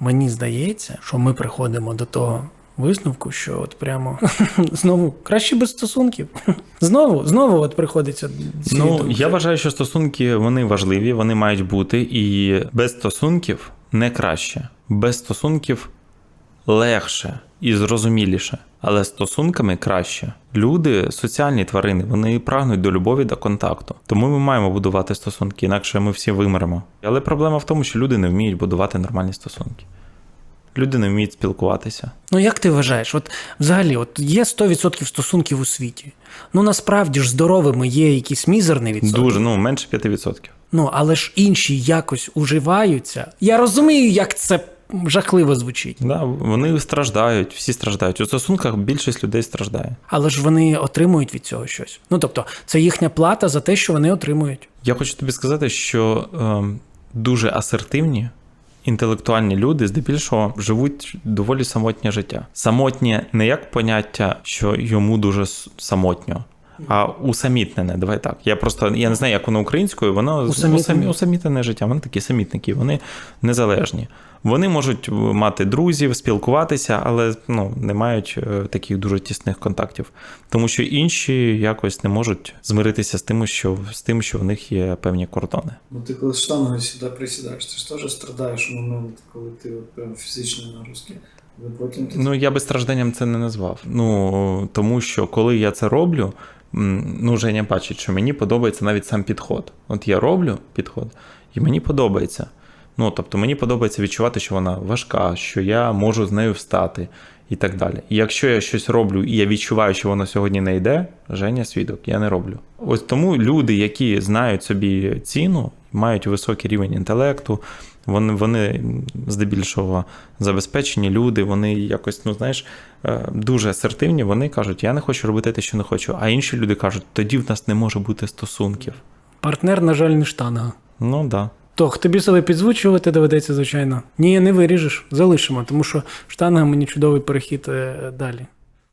мені здається, що ми приходимо до того висновку, що от прямо знову краще без стосунків. Знову, знову от приходиться. Ну, думки. я вважаю, що стосунки вони важливі, вони мають бути, і без стосунків не краще. Без стосунків легше і зрозуміліше, але стосунками краще. Люди соціальні тварини, вони прагнуть до любові, до контакту. Тому ми маємо будувати стосунки, інакше ми всі вимремо. Але проблема в тому, що люди не вміють будувати нормальні стосунки. Люди не вміють спілкуватися. Ну як ти вважаєш? От взагалі, от є 100% стосунків у світі. Ну насправді ж здоровими є якісь мізерний відсоток. Дуже, ну менше 5%. Ну, але ж інші якось уживаються. Я розумію, як це жахливо звучить. Да, вони страждають, всі страждають. У стосунках більшість людей страждає. Але ж вони отримують від цього щось. Ну тобто, це їхня плата за те, що вони отримують. Я хочу тобі сказати, що е, дуже асертивні, інтелектуальні люди здебільшого живуть доволі самотнє життя. Самотнє не як поняття, що йому дуже самотньо. А усамітнене, давай так. Я просто я не знаю, як воно українською, воно Усамітнене. усамі- усамітнене життя. Вони такі самітники, вони незалежні. Вони можуть мати друзів, спілкуватися, але ну, не мають е, таких дуже тісних контактів. Тому що інші якось не можуть змиритися з тим, що з тим, що в них є певні кордони. Ну ти коли штангою сюди присідаєш, ти ж теж страдаєш у момент, коли ти прям фізичної нагрузки. Потім ти Ну я би стражданням це не назвав. Ну тому що коли я це роблю, ну Женя бачить, що мені подобається навіть сам підход. От я роблю підход, і мені подобається. Ну тобто мені подобається відчувати, що вона важка, що я можу з нею встати і так далі. І якщо я щось роблю і я відчуваю, що воно сьогодні не йде, Женя свідок, я не роблю. Ось тому люди, які знають собі ціну, мають високий рівень інтелекту, вони, вони здебільшого забезпечені люди, вони якось, ну знаєш, е, дуже асертивні. Вони кажуть, я не хочу робити те, що не хочу. А інші люди кажуть, тоді в нас не може бути стосунків. Партнер, на жаль, не штанга. Ну так. Да. Тох, тобі себе підзвучувати доведеться, звичайно. Ні, не виріжеш, залишимо, тому що штанга мені чудовий перехід е, далі.